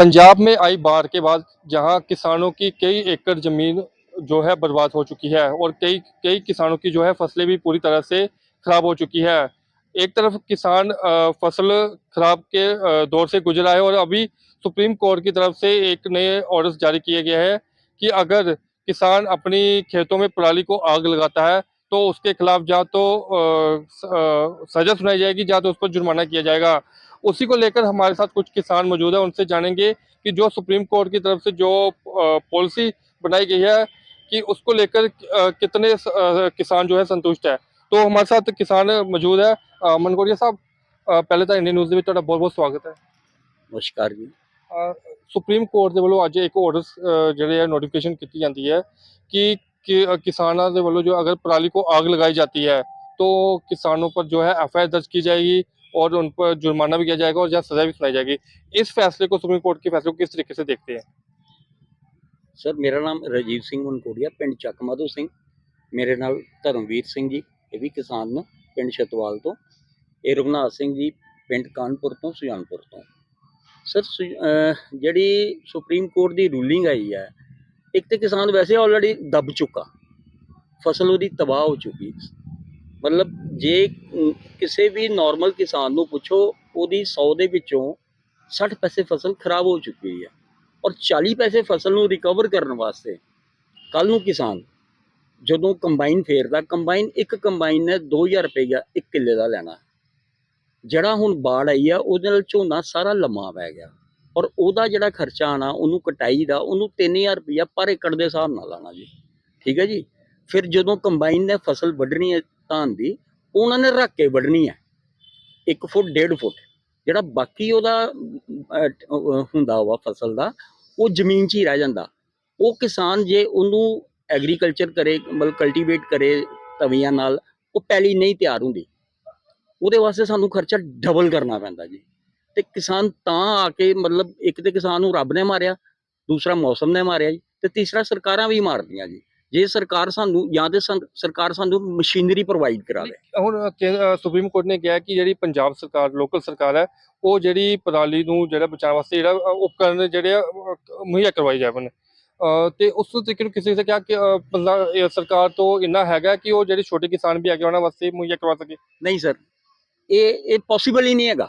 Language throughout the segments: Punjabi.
पंजाब में आई बाढ़ के बाद जहाँ किसानों की कई एकड़ ज़मीन जो है बर्बाद हो चुकी है और कई कई किसानों की जो है फ़सलें भी पूरी तरह से खराब हो चुकी है। एक तरफ़ किसान फ़सल खराब के दौर से गुजरा है और अभी सुप्रीम कोर्ट की तरफ़ से एक नए ऑर्डर जारी किया गया है कि अगर किसान अपनी खेतों में पराली को आग लगाता है तो उसके खिलाफ या तो सजा सुनाई जाएगी, या तो उस पर जुर्माना किया जाएगा। उसी को लेकर हमारे साथ कुछ किसान मौजूद है उनसे जानेंगे कि जो सुप्रीम कोर्ट की तरफ़ से जो पॉलिसी बनाई गई है कि उसको लेकर कितने किसान जो है संतुष्ट है। तो हमारे साथ किसान मौजूद है मनकोरिया साहब पहले तो इंडियन न्यूज़ ਦੇ ਵਿੱਚ ਤੁਹਾਡਾ ਬਹੁਤ-ਬਹੁਤ ਸਵਾਗਤ ਹੈ ਨਮਸਕਾਰ ਜੀ ਸੁਪਰੀਮ ਕੋਰਟ ਦੇ ਵੱਲੋਂ ਅੱਜ ਇੱਕ ਆਰਡਰ ਜਿਹੜੇ ਆ ਨੋਟੀਫਿਕੇਸ਼ਨ ਕੀਤੀ ਜਾਂਦੀ ਹੈ ਕਿ ਕਿਸਾਨਾਂ ਦੇ ਵੱਲੋਂ आग लगाई जाती है तो किसानों पर जो है एफ़ दर्ज की जाएगी और उन पर जुर्माना भी किया जाएगा और या सजा भी सुनाई जाएगी इस फैसले को सुप्रीम कोर्ट के फैसले को किस तरीके से देखते हैं ਸਰ ਮੇਰਾ ਨਾਮ ਰਜੀਵ ਸਿੰਘ ਮਨਕੋੜੀਆ ਪਿੰਡ ਚੱਕ ਮਾਧੋ ਸਿੰਘ ਮੇਰੇ ਨਾਲ ਧਰਮਵੀਰ ਸਿੰਘ ਜੀ ਇਹ ਵੀ ਕਿਸਾਨ ਨੇ ਪਿੰਡ ਛਤਵਾਲ ਤੋਂ ਇਹ ਰਘੁਨਾਥ ਸਿੰਘ ਜੀ ਪਿੰਡ ਕਾਨਪੁਰ ਤੋਂ ਸੁਜਾਨਪੁਰ ਤੋਂ ਸਰ ਸੁ- ਅਹ ਜਿਹੜੀ ਸੁਪਰੀਮ ਕੋਰਟ ਦੀ ਰੂਲਿੰਗ ਆਈ ਹੈ ਇੱਕ ਤੇ ਕਿਸਾਨ ਵੈਸੇ ਆਲਰੇਡੀ ਦਬ ਚੁੱਕਾ ਫਸਲ ਉਹਦੀ ਤਬਾਹ ਹੋ ਚੁੱਕੀ ਮਤਲਬ ਜੇ ਕਿਸੇ ਵੀ ਨਾਰਮਲ ਕਿਸਾਨ ਨੂੰ ਪੁੱਛੋ, ਉਹਦੀ 100 ਦੇ ਵਿੱਚੋਂ 60 ਪੈਸੇ ਫਸਲ ਖਰਾਬ ਹੋ ਚੁੱਕੀ ਹੈ ਔਰ 40 ਪੈਸੇ ਫਸਲ ਨੂੰ ਰਿਕਵਰ ਕਰਨ ਵਾਸਤੇ ਕੱਲ ਨੂੰ ਕਿਸਾਨ ਜਦੋਂ ਕੰਬਾਈਨ ਫੇਰਦਾ ਕੰਬਾਈਨ ਇੱਕ ਕੰਬਾਈਨ ਨੇ 2000 ਰੁਪਈਆ ਇੱਕ ਕਿੱਲੇ ਦਾ ਲੈਣਾ। ਜਿਹੜਾ ਹੁਣ ਬਾੜ ਆਈ ਆ, ਉਹਦੇ ਨਾਲ ਝੋਨਾ ਸਾਰਾ ਲੰਮਾ ਪੈ ਗਿਆ ਔਰ ਉਹਦਾ ਜਿਹੜਾ ਖਰਚਾ ਆਣਾ ਉਹਨੂੰ ਕਟਾਈ ਦਾ, ਉਹਨੂੰ 3000 ਰੁਪਈਆ ਪਰ ਏਕੜ ਦੇ ਹਿਸਾਬ ਨਾਲ ਆਣਾ ਜੀ। ਠੀਕ ਹੈ ਜੀ? ਫਿਰ ਜਦੋਂ ਕੰਬਾਈਨ ਨੇ ਫਸਲ ਵੱਢਣੀ ਹੈ ਧਾਨ ਦੀ, ਉਹਨਾਂ ਨੇ ਰੱਖ ਕੇ ਵੱਢਣੀ ਹੈ। 1 ਫੁੱਟ 1.5 ਫੁੱਟ। ਜਿਹੜਾ ਬਾਕੀ ਉਹਦਾ ਹੁੰਦਾ ਵਾ ਫਸਲ ਦਾ, ਉਹ ਜ਼ਮੀਨ 'ਚ ਹੀ ਰਹਿ ਜਾਂਦਾ। ਉਹ ਕਿਸਾਨ ਜੇ ਉਹਨੂੰ ਐਗਰੀਕਲਚਰ ਕਰੇ, ਮਤਲਬ ਕਲਟੀਵੇਟ ਕਰੇ ਤਵੀਆਂ ਨਾਲ, ਉਹ ਪੈਲੀ ਨਹੀਂ ਤਿਆਰ ਹੁੰਦੀ। ਉਹਦੇ ਵਾਸਤੇ ਸਾਨੂੰ ਖਰਚਾ ਡਬਲ ਕਰਨਾ ਪੈਂਦਾ ਜੀ। ਤੇ ਕਿਸਾਨ ਤਾਂ ਆ ਕੇ ਮਤਲਬ ਇੱਕ ਤੇ ਕਿਸਾਨ ਨੂੰ ਰੱਬ ਨੇ ਮਾਰਿਆ, ਦੂਸਰਾ ਮੌਸਮ ਨੇ ਮਾਰਿਆ ਜੀ, ਤੇ ਤੀਸਰਾ ਸਰਕਾਰਾਂ ਵੀ ਮਾਰਦੀਆਂ ਜੀ। ਜੇ ਸਰਕਾਰ ਸਾਨੂੰ ਜਾਂ ਤੇ ਸਰਕਾਰ ਸਾਨੂੰ ਮਸ਼ੀਨਰੀ ਪ੍ਰੋਵਾਈਡ ਕਰਾਵੇ ਹੁਣ ਸੁਪਰੀਮ ਕੋਰਟ ਨੇ ਕਿਹਾ ਕਿ ਜਿਹੜੀ ਪੰਜਾਬ ਸਰਕਾਰ ਲੋਕਲ ਸਰਕਾਰ ਹੈ ਉਹ ਜਿਹੜੀ ਪਰਾਲੀ ਨੂੰ ਜਿਹੜਾ ਬਚਾਉਣ ਵਾਸਤੇ ਜਿਹੜਾ ਉਪਕਰਨ ਜਿਹੜੇ ਮੁਹੱਈਆ ਕਰਵਾਈ ਜਾਵਣ ਅ, ਤੇ ਉਸ ਤਰੀਕੇ ਨੂੰ ਕਿਸੇ ਨੇ ਕਿਹਾ ਕਿ ਸਰਕਾਰ ਤੋਂ ਇੰਨਾ ਹੈਗਾ ਕਿ ਉਹ ਜਿਹੜੇ ਛੋਟੇ ਕਿਸਾਨ ਵੀ ਹੈਗੇ ਉਹਨਾਂ ਵਾਸਤੇ ਮੁਹੱਈਆ ਕਰਵਾ ਸਕੇ। ਨਹੀਂ ਸਰ ਇਹ ਇਹ ਪੋਸੀਬਲ ਹੀ ਨਹੀਂ ਹੈਗਾ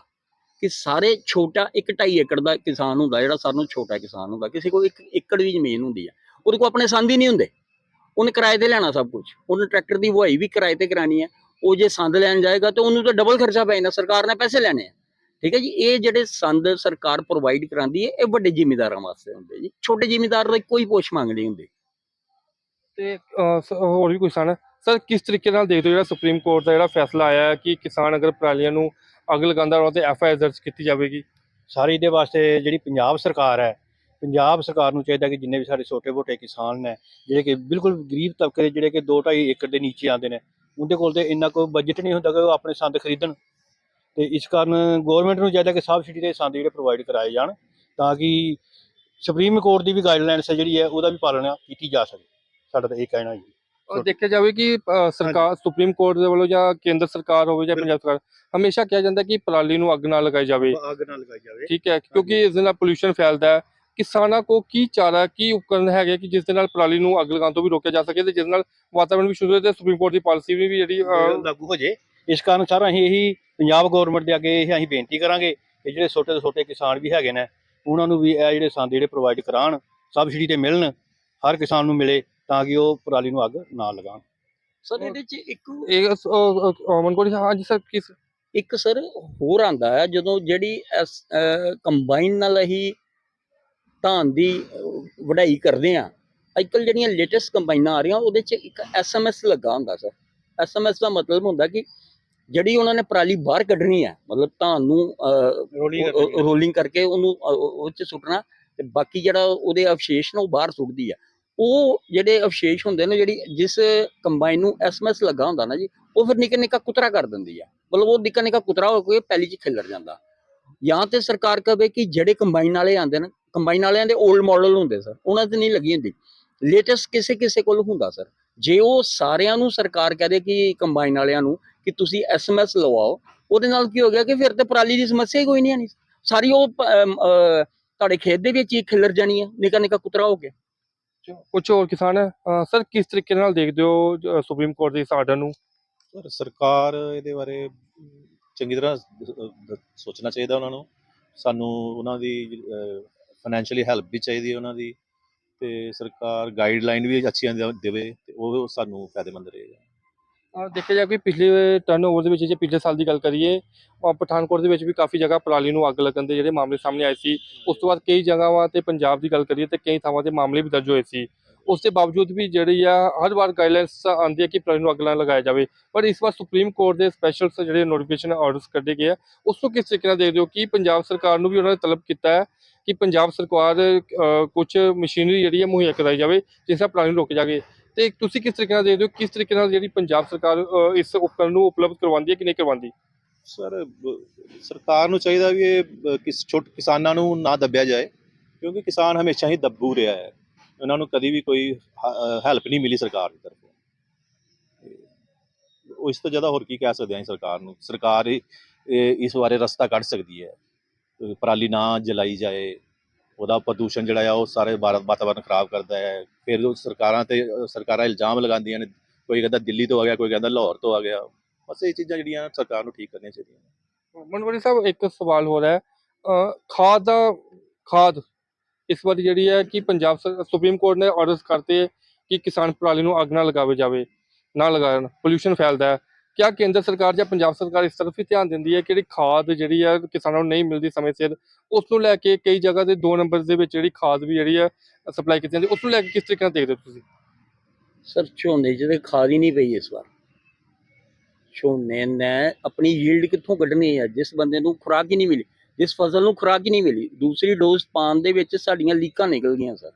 ਕਿ ਸਾਰੇ ਛੋਟਾ 1.5 ਏਕੜ ਦਾ ਕਿਸਾਨ ਹੁੰਦਾ ਜਿਹੜਾ ਸਾਨੂੰ ਛੋਟਾ ਕਿਸਾਨ ਹੁੰਦਾ ਕਿਸੇ ਕੋਲ 1 ਏਕੜ ਵੀ ਜ਼ਮੀਨ ਹੁੰਦੀ ਆ ਉਹਦੇ ਕੋਲ ਆਪਣੇ ਸੰਦ ਹੀ ਨਹੀਂ ਹੁੰਦੇ। ਉਹਨੇ ਕਿਰਾਏ ਤੇ ਲੈਣਾ ਸਭ ਕੁਝ ਉਹਨੇ ਟਰੈਕਟਰ ਦੀ ਵਹਾਈ ਵੀ ਕਿਰਾਏ ਤੇ ਕਰਾਣੀ ਹੈ। ਉਹ ਜੇ ਸੰਦ ਲੈਣ ਜਾਏਗਾ ਤਾਂ ਉਹਨੂੰ ਤਾਂ ਡਬਲ ਖਰਚਾ ਪੈ ਜਾਂਦਾ ਸਰਕਾਰ ਨੇ ਪੈਸੇ ਲੈਣੇ ਆ। ਠੀਕ ਹੈ ਜੀ ਇਹ ਜਿਹੜੇ ਸੰਦ ਸਰਕਾਰ ਪ੍ਰੋਵਾਈਡ ਕਰਾਂਦੀ ਹੈ ਇਹ ਵੱਡੇ ਜ਼ਿਮੀਂਦਾਰਾਂ ਵਾਸਤੇ ਹੁੰਦੇ ਜੀ। ਛੋਟੇ ਜ਼ਿਮੀਂਦਾਰ ਦਾ ਕੋਈ ਪੁੱਛ ਮੰਗ ਨਹੀਂ ਹੁੰਦੀ। ਤੇ ਹੋਰ ਵੀ ਕੋਈ ਸਨ ਸਰ ਕਿਸ ਤਰੀਕੇ ਨਾਲ ਦੇਖਦੇ ਹੋ ਜਿਹੜਾ ਸੁਪਰੀਮ ਕੋਰਟ ਦਾ ਜਿਹੜਾ ਫੈਸਲਾ ਆਇਆ ਹੈ ਕਿ ਕਿਸਾਨ ਅਗਰ ਪਰਾਲੀਆਂ ਨੂੰ ਅੱਗ ਲਗਾਉਂਦਾ ਉਹਨਾਂ ਤੇ ਐਫ ਆਈ ਆਰ ਦਰਜ ਕੀਤੀ ਜਾਵੇਗੀ? ਸਾਰੇ ਇਹਦੇ ਵਾਸਤੇ ਜਿਹੜੀ ਪੰਜਾਬ ਸਰਕਾਰ ਹੈ ਪੰਜਾਬ ਸਰਕਾਰ ਨੂੰ ਚਾਹੀਦਾ ਕਿ ਜਿੰਨੇ ਵੀ ਸਾਡੇ ਛੋਟੇ-ਮੋਟੇ ਕਿਸਾਨ ਨੇ ਜਿਹੜੇ ਕਿ ਬਿਲਕੁਲ ਗਰੀਬ ਤਬਕੇ ਦੇ ਜਿਹੜੇ ਕਿ 2.5 ਏਕੜ ਦੇ ਨੀਚੇ ਆਉਂਦੇ ਨੇ ਉਹਦੇ ਕੋਲ ਤੇ ਇੰਨਾ ਕੋਈ ਬਜਟ ਨਹੀਂ ਹੁੰਦਾ ਕਿ ਉਹ ਆਪਣੇ ਸੰਦ ਖਰੀਦਣ। ਤੇ ਇਸ ਕਾਰਨ ਗਵਰਨਮੈਂਟ ਨੂੰ ਚਾਹੀਦਾ ਕਿ ਸਬਸਿਡੀ ਦੇ ਸੰਦ ਜਿਹੜੇ ਪ੍ਰੋਵਾਈਡ ਕਰਾਏ ਜਾਣ ਤਾਂ ਕਿ ਸੁਪਰੀਮ ਕੋਰਟ ਦੀ ਵੀ ਗਾਈਡਲਾਈਨਸ ਹੈ ਜਿਹੜੀ ਹੈ ਉਹਦਾ ਵੀ ਪਾਲਣਾ ਕੀਤੀ ਜਾ ਸਕੇ। ਸਾਡਾ ਤਾਂ ਇਹ ਕਹਿਣਾ ਜੀ। ਔਰ ਦੇਖਿਆ ਜਾਵੇ ਕਿ ਸਰਕਾਰ ਸੁਪਰੀਮ ਕੋਰਟ ਦੇ ਵੱਲੋਂ ਜਾਂ ਕੇਂਦਰ ਸਰਕਾਰ ਹੋਵੇ ਜਾਂ ਪੰਜਾਬ ਸਰਕਾਰ ਹਮੇਸ਼ਾ ਕਿਹਾ ਜਾਂਦਾ ਕਿ ਪਰਾਲੀ ਨੂੰ ਅੱਗ ਨਾ ਲਗਾਈ ਜਾਵੇ। ਅੱਗ ਨਾਲ ਲਗਾਈ ਜਾਵੇ। ਠੀਕ ਹੈ ਕਿਉਂਕਿ ਇਸ ਨਾਲ ਪੋਲੂਸ਼ਨ ਫੈਲਦਾ ਹੈ। ਕਿਸਾਨਾਂ ਕੋ ਕੀ ਚਾਰਾ ਕੀ ਉਪਕਰਨ ਹੈਗੇ ਕਿ ਜਿਸ ਦੇ ਨਾਲ ਪਰਾਲੀ ਨੂੰ ਅੱਗ ਲਗਾਉਣ ਤੋਂ ਵੀ ਰੋਕਿਆ ਜਾ ਸਕੇ ਤੇ ਜਿਸ ਨਾਲ ਵਾਤਾਵਰਣ ਵੀ ਸ਼ੁੱਧ ਹੋਵੇ ਤੇ ਸੁਪਰੀਮ ਕੋਰਟ ਦੀ ਪਾਲਿਸੀ ਵੀ ਜਿਹੜੀ ਲਾਗੂ ਹੋ ਜੇ। ਇਸ ਕਾਰਨ ਸਾਰਾ ਅਸੀਂ ਇਹੀ ਪੰਜਾਬ ਗਵਰਨਮੈਂਟ ਦੇ ਅੱਗੇ ਇਹ ਅਸੀਂ ਬੇਨਤੀ ਕਰਾਂਗੇ ਕਿ ਜਿਹੜੇ ਛੋਟੇ ਤੋਂ ਛੋਟੇ ਕਿਸਾਨ ਵੀ ਹੈਗੇ ਨੇ ਉਹਨਾਂ ਨੂੰ ਵੀ ਇਹ ਜਿਹੜੇ ਸੰਦ ਜਿਹੜੇ ਪ੍ਰੋਵਾਈਡ ਕਰਾਉਣ ਸਬਸਿਡੀ ਤੇ ਮਿਲਣ ਹਰ ਕਿਸਾਨ ਨੂੰ ਮਿਲੇ ਤਾਂ ਕਿ ਉਹ ਪਰਾਲੀ ਨੂੰ ਅੱਗ ਨਾ ਲਗਾਉਣ। ਸਰ ਇਹਦੇ 'ਚ ਇੱਕ ਇਹ ਮਨਕੋੜੀ ਹਾਂਜੀ ਸਰ ਕਿਸ ਇੱਕ ਸਰ ਹੋਰ ਆਂਦਾ ਹੈ ਜਦੋਂ ਜਿਹੜੀ ਕੰਬਾਈਨ ਨਾਲ ਅਸੀਂ ਧਾਨ ਦੀ ਵਢਾਈ ਕਰਦੇ ਆ। ਅੱਜਕੱਲ ਜਿਹੜੀਆਂ ਲੇਟੈਸਟ ਕੰਬਾਈਨਾਂ ਆ ਰਹੀਆਂ ਉਹਦੇ 'ਚ ਇੱਕ ਐਸਐਮਐਸ ਲੱਗਾ ਹੁੰਦਾ ਸਰ ਐਸਐਮਐਸ ਦਾ ਮਤਲਬ ਹੁੰਦਾ ਕਿ ਜਿਹੜੀ ਉਹਨਾਂ ਨੇ ਪਰਾਲੀ ਬਾਹਰ ਕੱਢਣੀ ਹੈ ਮਤਲਬ ਧਾਨ ਨੂੰ ਰੋਲਿੰਗ ਕਰਕੇ ਉਹਨੂੰ ਉਹ 'ਚ ਸੁੱਟਣਾ ਤੇ ਬਾਕੀ ਜਿਹੜਾ ਉਹਦੇ ਅਵਸ਼ੇਸ਼ ਨੇ ਉਹ ਬਾਹਰ ਸੁੱਟਦੀ ਆ। ਉਹ ਜਿਹੜੇ ਅਵਸ਼ੇਸ਼ ਹੁੰਦੇ ਨੇ ਜਿਹੜੀ ਜਿਸ ਕੰਬਾਈਨ ਨੂੰ ਐਸਐਮਐਸ ਲੱਗਾ ਹੁੰਦਾ ਨਾ ਜੀ ਉਹ ਫਿਰ ਨਿੱਕਾ ਨਿੱਕਾ ਕੁਤਰਾ ਕਰ ਦਿੰਦੀ ਆ। ਮਤਲਬ ਉਹ ਨਿੱਕਾ ਨਿੱਕਾ ਕੁਤਰਾ ਹੋ ਕੇ ਪੈਲੀ 'ਚ ਖਿਲਰ ਜਾਂਦਾ। ਜਾਂ ਤੇ ਸਰਕਾਰ ਕਹੇ ਕਿ ਜਿਹੜੇ ਕੰਬਾਈਨ ਵਾਲੇ ਆਂਦੇ ਨੇ ਕੰਬਾਈਨ ਵਾਲਿਆਂ ਦੇ 올ਡ ਮਾਡਲ ਹੁੰਦੇ ਸਰ ਉਹਨਾਂ ਤੇ ਨਹੀਂ ਲੱਗੀ ਹੁੰਦੀ ਲੇਟੈਸਟ ਕਿਸੇ ਕਿਸੇ ਕੋਲ ਹੁੰਦਾ ਸਰ ਜੇ ਉਹ ਸਾਰਿਆਂ ਨੂੰ ਸਰਕਾਰ ਕਹਦੇ ਕਿ ਕੰਬਾਈਨ ਵਾਲਿਆਂ ਨੂੰ ਕਿ ਤੁਸੀਂ ਐਸਐਮਐਸ ਲਵਾਓ ਉਹਦੇ ਨਾਲ ਕੀ ਹੋ ਗਿਆ ਕਿ ਫਿਰ ਤੇ ਪਰਾਲੀ ਦੀ ਸਮੱਸਿਆ ਹੀ ਕੋਈ ਨਹੀਂ ਆਣੀ ਸਾਰੀ ਉਹ ਤੁਹਾਡੇ ਖੇਤ ਦੇ ਵਿੱਚ ਹੀ ਖਿਲਰ ਜਾਣੀ ਹੈ ਨਿੱਕਾ ਨਿੱਕਾ ਕੁਤਰਾ ਹੋ ਗਿਆ। ਕੁਝ ਹੋਰ ਕਿਸਾਨ ਸਰ ਕਿਸ ਤਰੀਕੇ ਨਾਲ ਦੇਖਦੇ ਹੋ ਸੁਪਰੀਮ ਕੋਰਟ ਦੇ ਇਸ ਆਰਡਰ ਨੂੰ? ਪਰ ਸਰਕਾਰ ਇਹਦੇ ਬਾਰੇ ਚੰਗੀ ਤਰ੍ਹਾਂ ਸੋਚਣਾ ਚਾਹੀਦਾ ਉਹਨਾਂ ਨੂੰ। ਸਾਨੂੰ ਉਹਨਾਂ ਦੀ ਫਾਈਨੈਂਸ਼ੀਅਲੀ ਹੈਲਪ ਵੀ ਚਾਹੀਦੀ ਹੈ ਉਹਨਾਂ ਦੀ ਤੇ ਸਰਕਾਰ ਗਾਈਡਲਾਈਨ ਵੀ ਅੱਛੀਆਂ ਦੇ- ਦੇਵੇ ਤੇ ਉਹ ਸਾਨੂੰ ਫਾਇਦੇਮੰਦ ਰਹੇਗਾ। ਅ, ਦੇਖਿਆ ਜਾਵੇ ਕਿ ਪਿਛਲੇ ਟਰਨਓਵਰ ਦੇ ਵਿੱਚ ਜੇ ਪਿਛਲੇ ਸਾਲ ਦੀ ਗੱਲ ਕਰੀਏ ਅ, ਪਠਾਨਕੋਟ ਦੇ ਵਿੱਚ ਵੀ ਕਾਫੀ ਜਗ੍ਹਾ ਪਰਾਲੀ ਨੂੰ ਅੱਗ ਲੱਗਣ ਦੇ ਜਿਹੜੇ ਮਾਮਲੇ ਸਾਹਮਣੇ ਆਏ ਸੀ। ਉਸ ਤੋਂ ਬਾਅਦ ਕਈ ਜਗ੍ਹਾਵਾਂ ਤੇ ਪੰਜਾਬ ਦੀ ਗੱਲ ਕਰੀਏ ਤੇ ਕਈ ਥਾਵਾਂ ਤੇ ਮਾਮਲੇ ਵੀ ਦਰਜ ਹੋਏ ਸੀ। ਉਸ ਦੇ ਬਾਵਜੂਦ ਵੀ ਜਿਹੜੀ ਆ ਹਰ ਵਾਰ ਗਾਈਡਲਾਈਨਸ ਆਉਂਦੀ ਹੈ ਕਿ ਪਰਾਲੀ ਨੂੰ ਅੱਗ ਨਾ ਲਗਾਇਆ ਜਾਵੇ। ਪਰ ਇਸ ਵਾਰ ਸੁਪਰੀਮ ਕੋਰਟ ਦੇ ਸਪੈਸ਼ਲ ਜਿਹੜੇ ਨੋਟੀਫਿਕੇਸ਼ਨ ਆਰਡਰਸ ਕੱਢੇ ਗਏ ਆ ਉਸ ਨੂੰ ਕਿਸ ਤਰੀਕੇ ਨਾਲ ਦੇਖਦੇ ਹੋ ਕਿ ਪੰਜਾਬ ਸਰਕਾਰ ਨੂੰ ਵੀ ਉਹਨਾਂ ਨੇ ਤਲਬ ਕੀਤਾ ਹੈ ਕਿ ਪੰਜਾਬ ਸਰਕਾਰ ਕੁਝ ਮਸ਼ੀਨਰੀ ਜਿਹੜੀ ਹੈ ਮੁਹੱਈਆ ਕਰਾਈ ਜਾਵੇ, ਜਿਸ ਨਾਲ ਪਰਾਲੀ ਨੂੰ ਰੋਕਿਆ ਜਾਵੇ। ਤੇ ਤੁਸੀਂ ਕਿਸ ਤਰੀਕੇ ਨਾਲ ਦੇਖਦੇ ਹੋ, ਕਿਸ ਤਰੀਕੇ ਨਾਲ ਜਿਹੜੀ ਪੰਜਾਬ ਸਰਕਾਰ ਇਸ ਉਪਕਰਨ ਨੂੰ ਉਪਲਬਧ ਕਰਵਾਉਂਦੀ ਹੈ ਕਿ ਨਹੀਂ ਕਰਵਾਉਂਦੀ? ਸਰ ਸਰਕਾਰ ਨੂੰ ਚਾਹੀਦਾ ਵੀ ਇਹ ਬ- ਕਿਸ, ਛੋਟ, ਕਿਸਾਨਾਂ ਨੂੰ ਨਾ ਦੱਬਿਆ ਜਾਏ, ਕਿਉਂਕਿ ਕਿਸਾਨ ਹਮੇਸ਼ਾ ਹੀ ਦੱਬੂ ਰਿਹਾ ਹੈ। ਉਹਨਾਂ ਨੂੰ ਕਦੀ ਵੀ ਕੋਈ ਹੈਲਪ ਨਹੀਂ ਮਿਲੀ ਸਰਕਾਰ ਦੀ ਤਰਫੋਂ। ਤੇ ਇਸ ਤੋਂ ਜ਼ਿਆਦਾ ਹੋਰ ਕੀ ਕਹਿ ਸਕਦੇ ਹਾਂ ਸਰਕਾਰ ਨੂੰ? ਸਰਕਾਰ ਇਸ ਬਾਰੇ ਰਸਤਾ ਕੱਢ ਸਕਦੀ ਹੈ। ਪਰਾਲੀ ਨਾ ਜਲਾਈ ਜਾਏ, ਉਹਦਾ ਪ੍ਰਦੂਸ਼ਣ ਜਿਹੜਾ ਆ ਉਹ ਸਾਰੇ ਭਾਰਤ ਵਾਤਾਵਰਨ ਖਰਾਬ ਕਰਦਾ ਹੈ। ਫਿਰ ਉਹ ਸਰਕਾਰਾਂ ਤੇ ਸਰਕਾਰਾਂ ਇਲਜ਼ਾਮ ਲਗਾਉਂਦੀਆਂ ਨੇ, ਕੋਈ ਕਹਿੰਦਾ ਦਿੱਲੀ ਤੋਂ ਆ ਗਿਆ, ਕੋਈ ਕਹਿੰਦਾ ਲਾਹੌਰ ਤੋਂ ਆ ਗਿਆ। ਬਸ ਇਹ ਚੀਜ਼ਾਂ ਜਿਹੜੀਆਂ ਸਰਕਾਰ ਨੂੰ ਠੀਕ ਕਰਨੀਆਂ ਚਾਹੀਦੀਆਂ ਮਨਵਰੀ ਸਾਹਿਬ, ਇੱਕ ਸਵਾਲ ਹੋ। ਰਿਹਾ ਹੈ ਖਾਦ ਦਾ ਖਾਦ ਇਸ ਵਾਰੀ ਜਿਹੜੀ ਹੈ ਕਿ ਪੰਜਾਬ ਸਰ- ਸੁਪਰੀਮ ਕੋਰਟ ਨੇ ਆਰਡਰਸ ਕਰਤੇ ਕਿ ਕਿਸਾਨ ਪਰਾਲੀ ਨੂੰ ਅੱਗ ਨਾ ਲਗਾਵੇ ਜਾਵੇ, ਨਾ ਲਗਾਉਣ ਪੋਲੂਸ਼ਨ ਫੈਲਦਾ ਹੈ। ਕਿਆ ਕੇਂਦਰ ਸਰਕਾਰ ਜਾਂ ਪੰਜਾਬ ਸਰਕਾਰ ਇਸ ਤਰਫ ਹੀ ਧਿਆਨ ਦਿੰਦੀ ਹੈ ਕਿ ਜਿਹੜੀ ਖਾਦ ਜਿਹੜੀ ਆ ਕਿਸਾਨਾਂ ਨੂੰ ਨਹੀਂ ਮਿਲਦੀ ਸਮੇਂ ਸਿਰ? ਉਸ ਨੂੰ ਲੈ ਕੇ ਕਈ ਜਗ੍ਹਾ ਤੇ ਦੋ ਨੰਬਰ ਦੇ ਵਿੱਚ ਜਿਹੜੀ ਖਾਦ ਵੀ ਜਿਹੜੀ ਆ ਸਪਲਾਈ ਕੀਤੀ ਜਾਂਦੀ ਉਸ ਨੂੰ ਲੈ ਕੇ ਕਿਸ ਤਰੀਕੇ ਨਾਲ ਦੇਖਦੇ ਹੋ ਤੁਸੀਂ? ਸਰ, ਝੋਨੇ 'ਚ ਖਾਦ ਹੀ ਨਹੀਂ ਪਈ ਇਸ ਵਾਰ। ਝੋਨੇ ਨੇ ਆਪਣੀ ਯੀਲਡ ਕਿੱਥੋਂ ਕੱਢਣੀ ਹੈ ਜਿਸ ਬੰਦੇ ਨੂੰ ਖੁਰਾਕ ਹੀ ਨਹੀਂ ਮਿਲੀ, ਜਿਸ ਫਸਲ ਨੂੰ ਖੁਰਾਕ ਹੀ ਨਹੀਂ ਮਿਲੀ, ਦੂਸਰੀ ਡੋਜ਼ ਪਾਉਣ ਦੇ ਵਿੱਚ ਸਾਡੀਆਂ ਲੀਕਾਂ ਨਿਕਲ ਗਈਆਂ ਸਰ।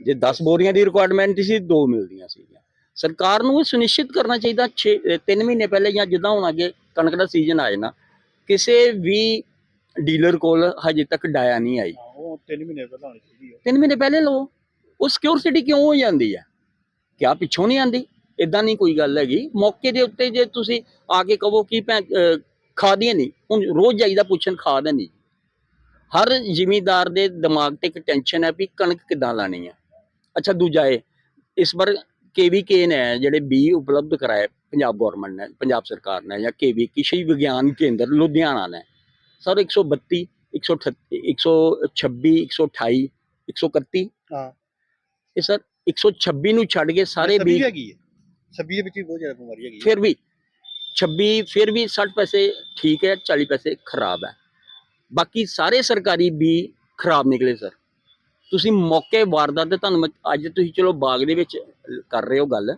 ਜੇ 10 ਬੋਰੀਆਂ ਦੀ ਰਿਕੁਆਇਰਮੈਂਟ ਸੀ, ਦੋ ਮਿਲਦੀਆਂ ਸੀਗੀਆਂ। ਸਰਕਾਰ ਨੂੰ ਇਹ ਸੁਨਿਸ਼ਚਿਤ ਕਰਨਾ ਚਾਹੀਦਾ 6 3 ਮਹੀਨੇ ਪਹਿਲੇ ਜਾਂ ਜਿੱਦਾਂ ਹੁਣ ਅੱਗੇ ਕਣਕ ਦਾ ਸੀਜ਼ਨ ਆਏ ਨਾ ਕਿਸੇ ਵੀ ਡੀਲਰ ਕੋਲ ਹਜੇ ਤੱਕ ਡਾਇਆ ਨਹੀਂ ਆਈ। ਉਹ 3 ਮਹੀਨੇ ਪਹਿਲਾਂ ਹੋਣੀ ਚਾਹੀਦੀ ਹੈ ਤਿੰਨ ਮਹੀਨੇ ਪਹਿਲੇ ਲਓ ਉਹ ਸਿਕਿਉਰਿਟੀ ਕਿਉਂ ਹੋ ਜਾਂਦੀ ਹੈ ਕਿਆ ਪਿੱਛੋਂ ਨਹੀਂ ਆਂਦੀ? ਇਦਾਂ ਨਹੀਂ ਕੋਈ ਗੱਲ ਹੈਗੀ। ਮੌਕੇ ਦੇ ਉੱਤੇ ਜੇ ਤੁਸੀਂ ਆ ਕੇ ਕਹੋ ਕਿ ਖਾਦੀਆਂ ਨਹੀਂ ਹੁਣ ਰੋਜ਼ ਜਾਈਦਾ ਪੁੱਛਣ ਖਾਦ ਨਹੀਂ। ਹਰ ਜ਼ਿਮੀਦਾਰ ਦੇ ਦਿਮਾਗ ਤੇ ਇੱਕ ਟੈਨਸ਼ਨ ਹੈ ਵੀ ਕਣਕ ਕਿੱਦਾਂ ਲਾਣੀ ਹੈ ਅੱਛਾ ਦੂਜਾ ਇਹ ਇਸ ਵਾਰ ਕੇਵੀਕੇ ਨੇ ਜਿਹੜੇ ਬੀ ਉਪਲਬਧ ਕਰਾਏ ਪੰਜਾਬ ਗਵਰਨਮੈਂਟ ਨੇ ਪੰਜਾਬ ਸਰਕਾਰ ਨੇ ਜਾਂ ਕੇਵੀ ਕ੍ਰਿਸ਼ੀ ਵਿਗਿਆਨ ਕੇਂਦਰ ਲੁਧਿਆਣਾ ਨੇ ਸਰ 132 138 126 128 131 ਹਾਂ। ਇਹ ਸਰ 126 ਨੂੰ ਛੱਡ ਕੇ ਸਾਰੇ ਬੀ ਹੈਗੀ ਹੈ। ਸਬਜ਼ੀ ਦੇ ਵਿੱਚ ਵੀ ਬਹੁਤ ਜ਼ਿਆਦਾ ਬਿਮਾਰੀ ਹੈਗੀ ਫਿਰ ਵੀ 26 ਫਿਰ ਵੀ 60 ਪੈਸੇ ਠੀਕ ਹੈ 40 ਪੈਸੇ ਖਰਾਬ ਹੈ। ਬਾਕੀ ਸਾਰੇ ਸਰਕਾਰੀ ਵੀ ਖਰਾਬ ਨਿਕਲੇ ਸਰ। ਤੁਸੀਂ ਮੌਕੇ ਵਾਰਦਾਤ ਤੇ ਤੁਹਾਨੂੰ ਮੈਂ- ਅੱਜ ਤੁਸੀਂ ਚਲੋ ਬਾਗ ਦੇ ਵਿੱਚ ਕਰ ਰਹੇ ਹੋ ਗੱਲ।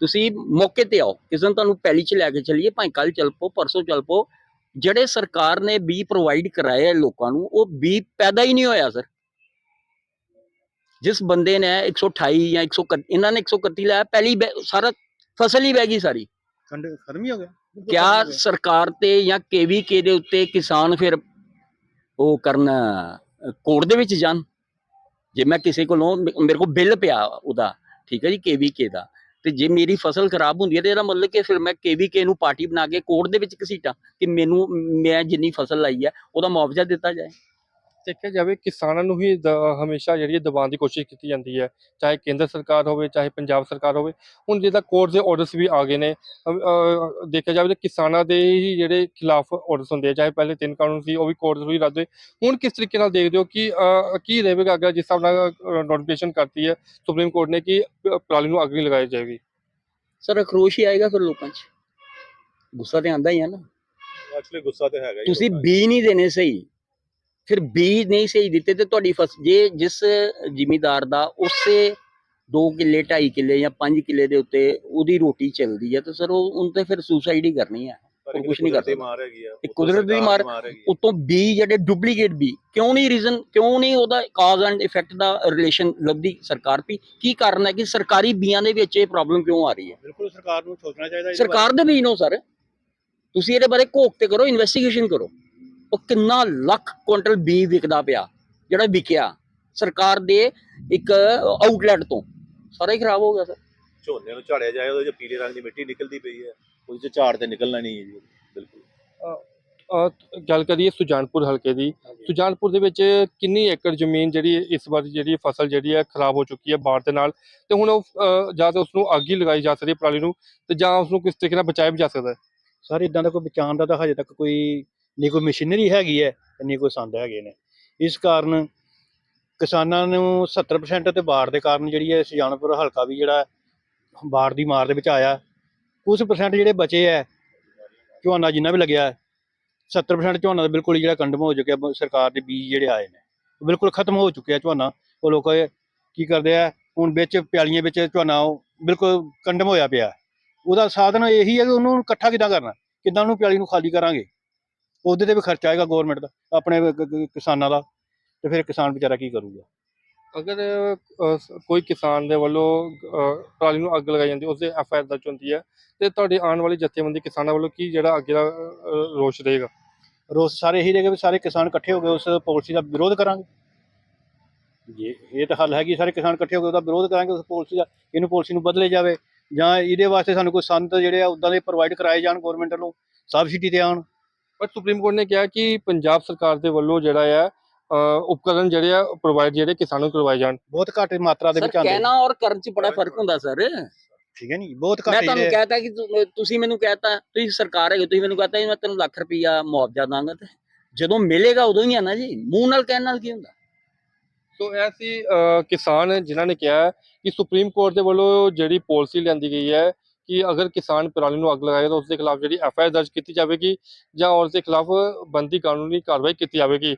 ਤੁਸੀਂ ਮੌਕੇ ਤੇ ਆਓ। ਕਿਸੇ ਨੂੰ ਤੁਹਾਨੂੰ ਪਹਿਲੀ ਚ ਲੈ ਕੇ ਚੱਲੀਏ। ਭਾਵੇਂ ਕੱਲ ਚੱਲ ਪੋ ਪਰਸੋਂ ਚੱਲ ਪੋ ਜਿਹੜੇ ਸਰਕਾਰ ਨੇ ਬੀ ਪ੍ਰੋਵਾਈਡ ਕਰਾਏ ਆ ਲੋਕਾਂ ਨੂੰ ਉਹ ਬੀ ਪੈਦਾ ਹੀ ਨਹੀਂ ਹੋਇਆ ਸਰ। ਜਿਸ ਬੰਦੇ ਨੇ 128 ਜਾਂ 131 ਇਹਨਾਂ ਨੇ 131 ਲਾਇਆ ਪਹਿਲੀ ਬੈ- ਸਾਰਾ ਫਸਲ ਹੀ ਬਹਿ ਗਈ ਸਾਰੀ। ਖੰਡ ਖਤਮ ਹੀ ਹੋ ਗਿਆ? ਬਿਲਕੁਲ ਕਿਆ ਖਤਮ ਹੋ ਗਿਆ। ਸਰਕਾਰ ਤੇ ਜਾਂ ਕੇਵੀਕੇ ਦੇ ਉੱਤੇ ਕਿਸਾਨ ਫਿਰ ਉਹ ਕਰਨ ਕੋਰਟ ਦੇ ਵਿੱਚ ਜਾਣ? ਜੇ ਮੈਂ ਕਿਸੇ ਕੋਲੋਂ ਮੇਰੇ ਕੋਲ ਬਿੱਲ ਪਿਆ ਉਹਦਾ, ਠੀਕ ਹੈ ਜੀ ਕੇਵੀਕੇ ਦਾ, ਤੇ ਜੇ ਮੇਰੀ ਫਸਲ ਖਰਾਬ ਹੁੰਦੀ ਹੈ ਤੇ ਇਹਦਾ ਮਤਲਬ ਕਿ ਫਿਰ ਮੈਂ ਕੇਵੀਕੇ ਨੂੰ ਪਾਰਟੀ ਬਣਾ ਕੇ ਕੋਰਟ ਦੇ ਵਿੱਚ ਘਸੀਟਾਂ ਕਿ ਮੈਨੂੰ, ਮੈਂ ਜਿੰਨੀ ਫਸਲ ਲਾਈ ਹੈ ਉਹਦਾ ਮੁਆਵਜ਼ਾ ਦਿੱਤਾ ਜਾਏ। ਦੇਖਿਆ ਜਾਵੇ ਕਿਸਾਨਾਂ ਨੂੰ ਹੀ ਦ- ਹਮੇਸ਼ਾ ਜਿਹੜੀ ਹੈ ਦਬਾਉਣ ਦੀ ਕੋਸ਼ਿਸ਼ ਕੀਤੀ ਜਾਂਦੀ ਹੈ। ਚਾਹੇ ਕੇਂਦਰ ਸਰਕਾਰ ਹੋਵੇ ਚਾਹੇ ਪੰਜਾਬ ਸਰਕਾਰ ਹੋਵੇ ਹੁਣ ਜਿੱਦਾਂ ਕੋਰਟ ਦੇ ਆਰਡਰਸ ਵੀ ਆ ਗਏ ਨੇ ਅਹ, ਦੇਖਿਆ ਜਾਵੇ ਤਾਂ ਕਿਸਾਨਾਂ ਦੇ ਹੀ ਜਿਹੜੇ ਖਿਲਾਫ ਆਰਡਰਸ ਹੁੰਦੇ ਆ ਚਾਹੇ ਪਹਿਲੇ ਤਿੰਨ ਕਾਨੂੰਨ ਸੀ ਉਹ ਵੀ ਕੋਰਟ ਵੀ ਰੱਦ ਹੋਏ। ਹੁਣ ਕਿਸ ਤਰੀਕੇ ਨਾਲ ਦੇਖਦੇ ਹੋ ਕਿ ਅਹ, ਕੀ ਰਹੇਗਾ ਅਗਰ ਜਿਸ ਹਿਸਾਬ ਨਾਲ ਨੋਟੀਫਿਕੇਸ਼ਨ ਕਰਤੀ ਹੈ ਸੁਪਰੀਮ ਕੋਰਟ ਨੇ ਕਿ ਪ- ਪਰਾਲੀ ਨੂੰ ਅੱਗ ਨਹੀਂ ਲਗਾਈ ਜਾਏਗੀ? ਸਰ ਅਖਰੋਸ਼ ਹੀ ਆਏਗਾ ਫਿਰ ਲੋਕਾਂ 'ਚ। ਗੁੱਸਾ ਤੇ ਆਂਦਾ ਹੀ ਹੈ ਨਾ। ਐਕਚੁਅਲੀ ਗੁੱਸਾ ਤੇ ਹੈਗਾ ਹੀ ਤੁਸੀਂ ਲੋਕਾਂ ਬੀ ਨਹੀਂ ਦੇਣੇ ਸਹੀ। ਫਿਰ ਬੀ ਨਹੀਂ ਸਹੀ ਦਿੱਤੇ ਤੇ ਤੁਹਾਡੀ ਫਸ ਜੇ ਜਿਸ ਜ਼ਿਮੀਦਾਰ ਦਾ ਉਸੇ 2 ਕਿੱਲੇ 2.5 ਕਿੱਲੇ ਜਾਂ 5 ਕਿੱਲੇ ਦੇ ਉੱਤੇ ਉਹਦੀ ਰੋਟੀ ਚੱਲਦੀ ਹੈ ਤਾਂ ਸਰ ਉਹ ਉਹਨ ਤੇ ਫਿਰ ਸੁਸਾਈਡ ਹੀ ਕਰਨੀ ਹੈ ਉਹ ਕੁਛ ਨਹੀਂ ਕੁਦਰਤੀ ਕਰ ਮਾਰ ਹੈਗੀ ਆ। ਇਹ ਕੁਦਰਤ ਦੀ ਮਾਰ-। ਉਤੋਂ ਬੀ ਜਿਹੜੇ ਡੁਪਲੀਕੇਟ ਬੀ ਕਿਉਂ ਨਹੀਂ ਰੀਜ਼ਨ ਕਿਉਂ ਨਹੀਂ ਉਹਦਾ ਕਾਜ਼ ਐਂਡ ਇਫੈਕਟ ਦਾ ਰਿਲੇਸ਼ਨ ਲੱਭਦੀ ਸਰਕਾਰ ਵੀ? ਕੀ ਕਾਰਨ ਹੈ ਕਿ ਸਰਕਾਰੀ ਬੀਆਂ ਦੇ ਵਿੱਚ ਇਹ ਪ੍ਰੋਬਲਮ ਕਿਉਂ ਆ ਰਹੀ ਹੈ? ਬਿਲਕੁਲ ਸਰਕਾਰ ਨੂੰ ਸੋਚਣਾ ਚਾਹੀਦਾ ਸਰਕਾਰ ਦੇ ਬੀਜ ਨੂੰ ਸਰ। ਤੁਸੀਂ ਇਹਦੇ ਬਾਰੇ ਘੋਖ ਤੇ ਕਰੋ ਇਨਵੈਸਟੀਗੇਸ਼ਨ ਕਰੋ। ਉਹ ਕਿੰਨਾ ਲੱਖ ਕੁਇੰਟਲ ਬੀ ਵਿਕਦਾ ਪਿਆ ਜਿਹੜਾ ਵਿਕਿਆ ਸਰਕਾਰ ਦੇ ਇੱਕ ਆਊਟਲੈਟ ਤੋਂ। ਸਾਰਾ ਹੀ ਖਰਾਬ ਹੋ ਗਿਆ ਸਰ। ਝੋਨੇ ਨੂੰ ਝਾੜਿਆ ਜਾਏ ਉਹਦੇ ਚ ਪੀਲੇ ਰੰਗ ਦੀ ਮਿੱਟੀ ਨਿਕਲਦੀ ਪਈ ਹੈ। ਉਹਦੇ ਚ ਝਾੜ ਤੇ ਨਿਕਲਣਾ ਨਹੀਂ ਹੈ ਜੀ ਬਿਲਕੁਲ। ਗੱਲ ਕਰੀਏ ਸੁਜਾਨਪੁਰ ਹਲਕੇ ਦੀ ਸੁਜਾਨਪੁਰ ਦੇ ਵਿੱਚ ਕਿੰਨੀ ਏਕੜ ਜ਼ਮੀਨ ਜਿਹੜੀ ਇਸ ਵਾਰ ਜਿਹੜੀ ਫਸਲ ਜਿਹੜੀ ਹੈ ਖਰਾਬ ਹੋ ਚੁੱਕੀ ਹੈ ਬਾੜ ਦੇ ਨਾਲ ਤੇ ਹੁਣ ਉਹ ਜਾਂ ਤਾਂ ਉਸ ਨੂੰ ਅੱਗ ਹੀ ਲਗਾਈ ਜਾ ਸਕਦੀ ਹੈ ਪਰਾਲੀ ਨੂੰ ਤੇ ਜਾਂ ਉਸ ਨੂੰ ਕਿਸ ਤਰੀਕੇ ਨਾਲ ਬਚਾਇਆ ਵੀ ਜਾ ਸਕਦਾ ਹੈ? ਸਰ ਇਦਾਂ ਦਾ ਕੋਈ ਬਚਾਉਣ ਦਾ ਤਾਂ ਹਜੇ ਤੱਕ ਕੋਈ ਨਹੀਂ ਕੋਈ ਮਸ਼ੀਨਰੀ ਹੈਗੀ ਹੈ ਨਹੀਂ ਕੋਈ ਸੰਦ ਹੈਗੇ ਨੇ। ਇਸ ਕਾਰਨ ਕਿਸਾਨਾਂ ਨੂੰ 70% ਤੇ ਬਾੜ ਦੇ ਕਾਰਨ ਜਿਹੜੀ ਹੈ ਸੁਜਾਨਪੁਰ ਹਲਕਾ ਵੀ ਜਿਹੜਾ ਬਾੜ ਦੀ ਮਾਰ ਦੇ ਵਿੱਚ ਆਇਆ। ਕੁਝ ਪਰਸੈਂਟ ਜਿਹੜੇ ਬਚੇ ਹੈ ਝੋਨਾ ਜਿੰਨਾ ਵੀ ਲੱਗਿਆ ਹੈ, 70% ਝੋਨਾ ਤਾਂ ਬਿਲਕੁਲ ਹੀ ਜਿਹੜਾ ਕੰਡਮ ਹੋ ਚੁੱਕਿਆ ਸਰਕਾਰ ਦੇ ਬੀਜ ਜਿਹੜੇ ਆਏ ਨੇ ਉਹ ਬਿਲਕੁਲ ਖਤਮ ਹੋ ਚੁੱਕਿਆ ਝੋਨਾ। ਉਹ ਲੋਕ ਕੀ ਕਰਦੇ ਆ ਹੁਣ ਵਿੱਚ ਪਿਆਲੀਆਂ ਵਿੱਚ ਝੋਨਾ ਉਹ ਬਿਲਕੁਲ ਕੰਡਮ ਹੋਇਆ ਪਿਆ। ਉਹਦਾ ਸਾਧਨ ਇਹੀ ਹੈ ਕਿ ਉਹਨੂੰ ਇਕੱਠਾ ਕਿੱਦਾਂ ਕਰਨਾ? ਕਿੱਦਾਂ ਉਹਨੂੰ ਪਿਆਲੀ ਨੂੰ ਖਾਲੀ ਕਰਾਂਗੇ? ਉਹਦੇ ਤੇ ਵੀ ਖਰਚਾ ਆਏਗਾ ਗਵਰਨਮੈਂਟ ਦਾ ਆਪਣੇ ਕ- ਕ- ਕਿਸਾਨਾਂ ਦਾ ਤੇ ਫਿਰ ਕਿਸਾਨ ਵਿਚਾਰਾ ਕੀ ਕਰੂਗਾ? ਅਗਰ ਸ- ਕੋਈ ਕਿਸਾਨ ਦੇ ਵੱਲੋਂ ਅ, ਪਰਾਲੀ ਨੂੰ ਅੱਗ ਲਗਾਈ ਜਾਂਦੀ ਉਸ ਦੇ ਐਫ ਆਈ ਆਰ ਦਰਜ ਹੁੰਦੀ ਹੈ ਤੇ ਤੁਹਾਡੀ ਆਉਣ ਵਾਲੀ ਜਥੇਬੰਦੀ ਕਿਸਾਨਾਂ ਵੱਲੋਂ ਕੀ ਜਿਹੜਾ ਅੱਗੇ ਦਾ ਰੋਸ਼ ਰਹੇਗਾ? ਰੋਸ ਸਾਰੇ ਇਹੀ ਰਹੇਗਾ ਵੀ ਸਾਰੇ ਕਿਸਾਨ ਇਕੱਠੇ ਹੋ ਕੇ ਉਸ ਪਾਲਿਸੀ ਦਾ ਵਿਰੋਧ ਕਰਾਂਗੇ। ਜੇ ਇਹ ਤਾਂ ਹੱਲ ਹੈਗੀ ਸਾਰੇ ਕਿਸਾਨ ਇਕੱਠੇ ਹੋ ਕੇ ਉਹਦਾ ਵਿਰੋਧ ਕਰਾਂਗੇ ਉਸ ਪਾਲਿਸੀ ਦਾ ਇਹਨੂੰ ਪਾਲਿਸੀ ਨੂੰ ਬਦਲੇ ਜਾਵੇ ਜਾਂ ਇਹਦੇ ਵਾਸਤੇ ਸਾਨੂੰ ਕੋਈ ਸੰਦ ਜਿਹੜੇ ਆ ਉਦਾਂ ਦੇ ਪ੍ਰੋਵਾਈਡ ਕਰਾਏ ਜਾਣ ਗਵਰਨਮੈਂਟ ਵੱਲੋਂ ਸਬਸਿਡੀ ਤੇ ਆਉਣ। ਪਰ ਸੁਪਰੀਮ ਕੋਰਟ ਨੇ ਕਿਹਾ ਕਿ ਪੰਜਾਬ ਸਰਕਾਰ ਦੇ ਵੱਲੋਂ ਜਿਹੜਾ ਹੈ ਅ, ਉਪਕਰਨ ਜਿਹੜੇ ਆ ਪ੍ਰੋਵਾਈਡ ਜਿਹੜੇ ਕਿਸਾਨਾਂ ਨੂੰ ਕਰਵਾਏ ਜਾਣ। ਬਹੁਤ ਘੱਟ ਮਾਤਰਾ ਦੇ ਵਿੱਚ ਆਉਂਦੇ। ਕਹਿਣਾ ਔਰ ਕਰਨ 'ਚ ਬੜਾ ਫ਼ਰਕ ਹੁੰਦਾ ਸਰ। ਠੀਕ ਹੈ ਨਹੀਂ ਬਹੁਤ ਮੈਂ ਘੱਟ ਤੁਹਾਨੂੰ ਜਿਹੜੇ ਕਹਿਤਾ ਕਿ ਤੁਸੀਂ ਮੈਨੂੰ ਕਹਿਤਾ ਤੁਸੀਂ ਸਰਕਾਰ ਹੈਗੇ ਤੁਸੀਂ ਮੈਨੂੰ ਕਹਤਾ ਮੈਂ ਤੈਨੂੰ ਲੱਖ ਰੁਪਈਆ ਮੁਆਵਜ਼ਾ ਦਾਂਗਾ ਤੇ ਜਦੋਂ ਮਿਲੇਗਾ ਉਦੋਂ ਹੀ ਆ ਨਾ ਜੀ। ਮੂੰਹ ਨਾਲ ਕਹਿਣ ਨਾਲ ਕੀ ਹੁੰਦਾ? ਸੋ ਇਹ ਸੀ ਅ, ਕਿਸਾਨ ਜਿਨ੍ਹਾਂ ਨੇ ਕਿਹਾ ਹੈ ਕਿ ਸੁਪਰੀਮ ਕੋਰਟ ਦੇ ਵੱਲੋਂ ਜਿਹੜੀ ਪਾਲਿਸੀ ਲਿਆਂਦੀ ਗਈ ਹੈ ਕਿ ਅਗਰ ਕਿਸਾਨ ਪਰਾਲੀ ਨੂੰ ਅੱਗ ਲਗਾਏ ਤਾਂ ਉਸ ਦੇ ਖਿਲਾਫ ਜਿਹੜੀ ਐਫ ਆਈ ਆਰ ਦਰਜ ਕੀਤੀ ਜਾਵੇਗੀ ਜਾਂ ਉਸ ਦੇ ਖਿਲਾਫ ਬੰਦੀ ਕਾਨੂੰਨੀ ਕਾਰਵਾਈ ਕੀਤੀ ਜਾਵੇਗੀ।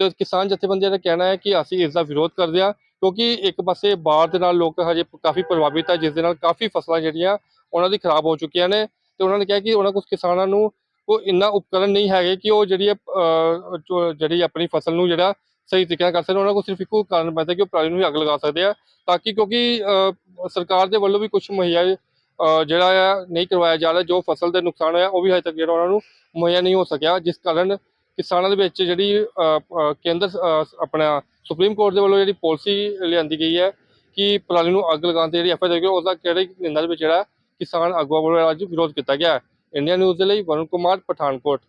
ਤੇ ਕਿਸਾਨ ਜਥੇਬੰਦੀਆਂ ਦਾ ਕਹਿਣਾ ਹੈ ਕਿ ਅਸੀਂ ਇਸ ਦਾ ਵਿਰੋਧ ਕਰਦੇ ਹਾਂ ਕਿਉਂਕਿ ਇੱਕ ਪਾਸੇ ਬਾੜ ਦੇ ਨਾਲ ਲੋਕ ਹਜੇ ਕਾਫੀ ਪ੍ਰਭਾਵਿਤ ਹੈ ਜਿਸ ਦੇ ਨਾਲ ਕਾਫੀ ਫਸਲਾਂ ਜਿਹੜੀਆਂ ਉਹਨਾਂ ਦੀ ਖਰਾਬ ਹੋ ਚੁੱਕੀਆਂ ਨੇ ਤੇ ਉਹਨਾਂ ਨੇ ਕਿਹਾ ਕਿ ਉਹਨਾਂ ਕੁਝ ਕਿਸਾਨਾਂ ਨੂੰ ਕੋਈ ਇੰਨਾ ਉਪਕਰਨ ਨਹੀਂ ਹੈਗੇ ਕਿ ਉਹ ਜਿਹੜੀ ਹੈ, ਜਿਹੜੀ ਆਪਣੀ ਫਸਲ ਨੂੰ ਜਿਹੜਾ ਸਹੀ ਤਰੀਕੇ ਨਾਲ ਕਰ ਸਕਣ। ਉਹਨਾਂ ਕੋਲ ਸਿਰਫ ਇੱਕੋ ਕਾਰਨ ਬਚਦਾ ਕਿ ਉਹ ਪਰਾਲੀ ਨੂੰ ਹੀ ਅੱਗ ਲਗਾ ਸਕਦੇ ਆ। ਤਾਂ ਕਿ ਕਿਉਂਕਿ ਸਰਕਾਰ ਦੇ ਵੱਲੋਂ ਵੀ ਕੁਝ ਮੁਹੱਈਆ ਜਿਹੜਾ ਆ ਨਹੀਂ ਕਰਵਾਇਆ ਜਾ ਰਿਹਾ, ਜੋ ਫਸਲ ਦੇ ਨੁਕਸਾਨ ਹੋਇਆ, ਉਹ ਵੀ ਹਜੇ ਤੱਕ ਜਿਹੜਾ ਉਹਨਾਂ ਨੂੰ ਮੁਹੱਈਆ ਨਹੀਂ ਹੋ ਸਕਿਆ। ਜਿਸ ਕਾਰਨ ਕਿਸਾਨਾਂ ਦੇ ਵਿੱਚ ਜਿਹੜੀ ਕੇਂਦਰ ਆਪਣਾ ਸੁਪਰੀਮ ਕੋਰਟ ਦੇ ਵੱਲੋਂ ਜਿਹੜੀ ਪਾਲਿਸੀ ਲਿਆਂਦੀ ਗਈ ਹੈ ਕਿ ਪਰਾਲੀ ਨੂੰ ਅੱਗ ਲਗਾਉਣ ਤੇ ਜਿਹੜੀ ਐਫ ਆਈ ਆਰ ਉਸ ਦਾ ਕਿਹੜੇ ਨਿੰਦਾ ਦੇ ਵਿੱਚ ਜਿਹੜਾ ਕਿਸਾਨ ਆਗੂਆਂ ਵੱਲੋਂ ਅੱਜ ਵਿਰੋਧ ਕੀਤਾ ਗਿਆ ਇੰਡੀਆ ਨਿਊਜ਼ ਦੇ ਲਈ ਵਰੁਣ ਕੁਮਾਰ, ਪਠਾਨਕੋਟ।